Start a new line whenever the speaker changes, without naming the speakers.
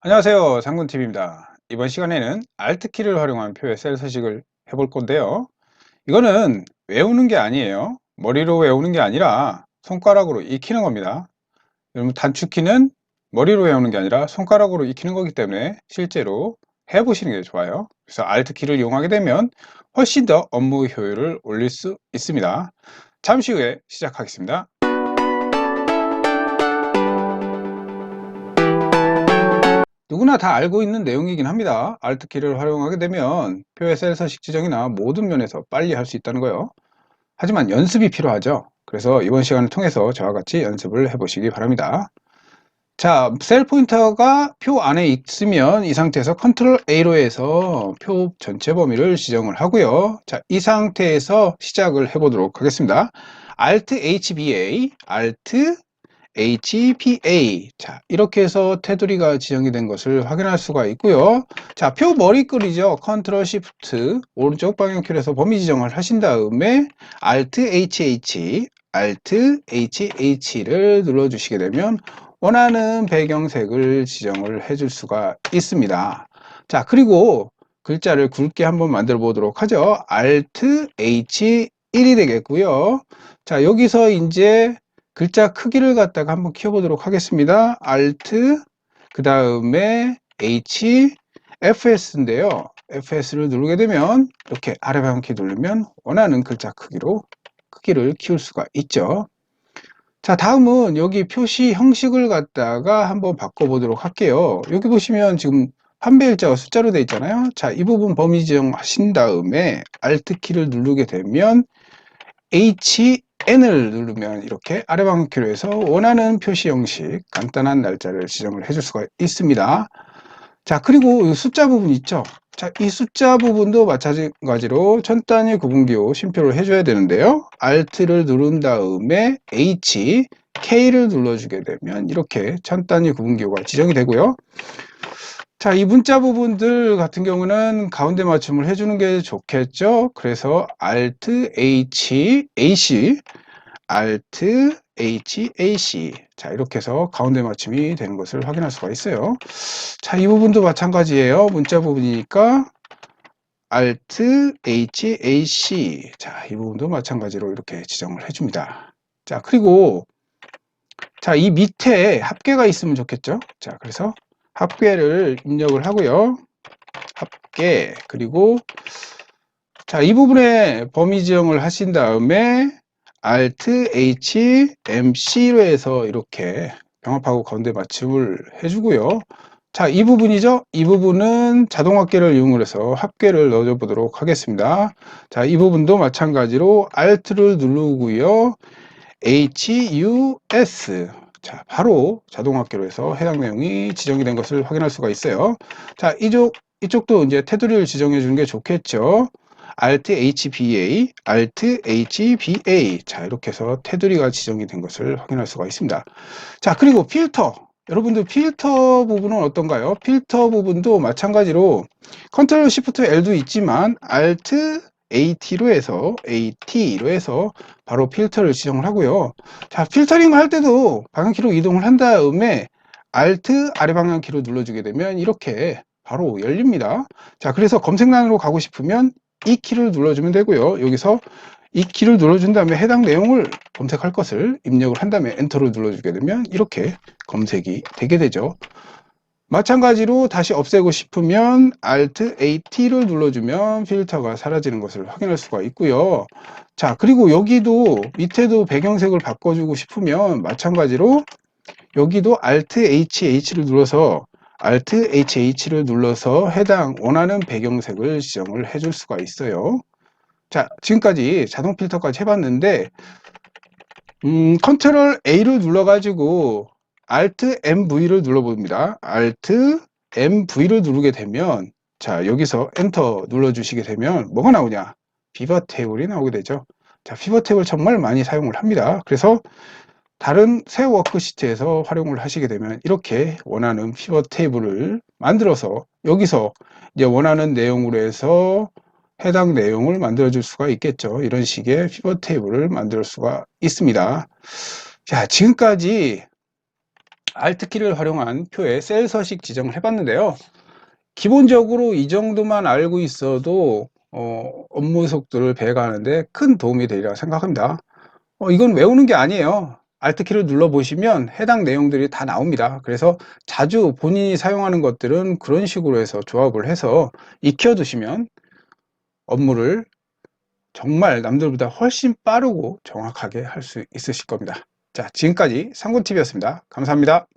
안녕하세요. 상군TV입니다. 이번 시간에는 Alt키를 활용한 표의 셀 서식을 해볼 건데요. 이거는 외우는 게 아니에요. 머리로 외우는 게 아니라 손가락으로 익히는 겁니다. 여러분 단축키는 머리로 외우는 게 아니라 손가락으로 익히는 거기 때문에 실제로 해보시는 게 좋아요. 그래서 Alt키를 이용하게 되면 훨씬 더 업무 효율을 올릴 수 있습니다. 잠시 후에 시작하겠습니다 누구나 다 알고 있는 내용이긴 합니다. Alt키를 활용하게 되면 표의 셀 서식 지정이나 모든 면에서 빨리 할 수 있다는 거요. 하지만 연습이 필요하죠. 그래서 이번 시간을 통해서 저와 같이 연습을 해보시기 바랍니다. 자, 셀 포인터가 표 안에 있으면 이 상태에서 컨트롤 A로 해서 표 전체 범위를 지정을 하고요. 자, 이 상태에서 시작을 해보도록 하겠습니다. Alt HBA, Alt HPA 자 이렇게 해서 테두리가 지정이 된 것을 확인할 수가 있고요. 자 표 머리글이죠. 컨트롤 시프트 오른쪽 방향키에서 범위 지정을 하신 다음에 Alt HH Alt HH를 눌러 주시게 되면 원하는 배경색을 지정을 해줄 수가 있습니다. 자 그리고 글자를 굵게 한번 만들어 보도록 하죠. Alt H1이 되겠고요. 자 여기서 이제 글자 크기를 갖다가 한번 키워보도록 하겠습니다. Alt 그 다음에 H FS인데요. FS를 누르게 되면 이렇게 아래 방향키 누르면 원하는 글자 크기로 크기를 키울 수가 있죠. 자 다음은 여기 표시 형식을 갖다가 한번 바꿔보도록 할게요. 여기 보시면 지금 판매일자가 숫자로 되어 있잖아요. 자 이 부분 범위 지정하신 다음에 Alt 키를 누르게 되면 H N을 누르면 이렇게 아래 방향키로 해서 원하는 표시 형식 간단한 날짜를 지정을 해줄 수가 있습니다. 자 그리고 숫자 부분 있죠. 자, 이 숫자 부분도 마찬가지로 천 단위 구분기호 심표를 해줘야 되는데요. Alt를 누른 다음에 H, K를 눌러주게 되면 이렇게 천 단위 구분기호가 지정이 되고요. 자, 이 문자 부분들 같은 경우는 가운데 맞춤을 해주는 게 좋겠죠. 그래서 Alt H, AC, Alt H, AC. 자, 이렇게 해서 가운데 맞춤이 되는 것을 확인할 수가 있어요. 자, 이 부분도 마찬가지예요. 문자 부분이니까 Alt H, AC. 자, 이 부분도 마찬가지로 이렇게 지정을 해줍니다. 자, 그리고 자, 이 밑에 합계가 있으면 좋겠죠. 자, 그래서 합계를 입력을 하고요. 합계 그리고 자, 이 부분에 범위 지정을 하신 다음에 Alt H M C로 해서 이렇게 병합하고 가운데 맞춤을 해주고요. 자, 이 부분이죠. 이 부분은 자동 합계를 이용을 해서 합계를 넣어줘 보도록 하겠습니다. 자, 이 부분도 마찬가지로 Alt를 누르고요. H U S 자, 바로 자동학계로 해서 해당 내용이 지정이 된 것을 확인할 수가 있어요. 자, 이쪽, 이쪽도 이제 테두리를 지정해 주는 게 좋겠죠. Alt HBA, Alt HBA. 자, 이렇게 해서 테두리가 지정이 된 것을 확인할 수가 있습니다. 자, 그리고 필터. 여러분들 필터 부분은 어떤가요? 필터 부분도 마찬가지로 컨트롤 시프트 L도 있지만 Alt AT로 해서 AT로 해서 바로 필터를 지정을 하고요. 자, 필터링을 할 때도 방향키로 이동을 한 다음에 Alt 아래 방향키로 눌러주게 되면 이렇게 바로 열립니다. 자, 그래서 검색란으로 가고 싶으면 이 키를 눌러주면 되고요. 여기서 이 키를 눌러준 다음에 해당 내용을 검색할 것을 입력을 한 다음에 엔터를 눌러주게 되면 이렇게 검색이 되게 되죠. 마찬가지로 다시 없애고 싶으면 Alt AT를 눌러주면 필터가 사라지는 것을 확인할 수가 있고요. 자, 그리고 여기도 밑에도 배경색을 바꿔주고 싶으면 마찬가지로 여기도 Alt HH를 눌러서 Alt HH를 눌러서 해당 원하는 배경색을 지정을 해줄 수가 있어요. 자, 지금까지 자동 필터까지 해봤는데 음, 컨트롤 A를 눌러가지고 Alt MV를 눌러봅니다. Alt MV를 누르게 되면 자 여기서 엔터 눌러주시게 되면 뭐가 나오냐? 피벗 테이블이 나오게 되죠. 자 피벗 테이블 정말 많이 사용을 합니다. 그래서 다른 새 워크시트에서 활용을 하시게 되면 이렇게 원하는 피벗 테이블을 만들어서 여기서 이제 원하는 내용으로 해서 해당 내용을 만들어 줄 수가 있겠죠. 이런 식의 피벗 테이블을 만들 수가 있습니다. 자, 지금까지 Alt키를 활용한 표에 셀 서식 지정을 해봤는데요. 기본적으로 이 정도만 알고 있어도 어, 업무 속도를 배가하는데 큰 도움이 되리라 생각합니다. 어, 이건 외우는 게 아니에요. Alt키를 눌러보시면 해당 내용들이 다 나옵니다. 그래서 자주 본인이 사용하는 것들은 그런 식으로 해서 조합을 해서 익혀두시면 업무를 정말 남들보다 훨씬 빠르고 정확하게 할 수 있으실 겁니다. 자, 지금까지 상군TV였습니다. 감사합니다.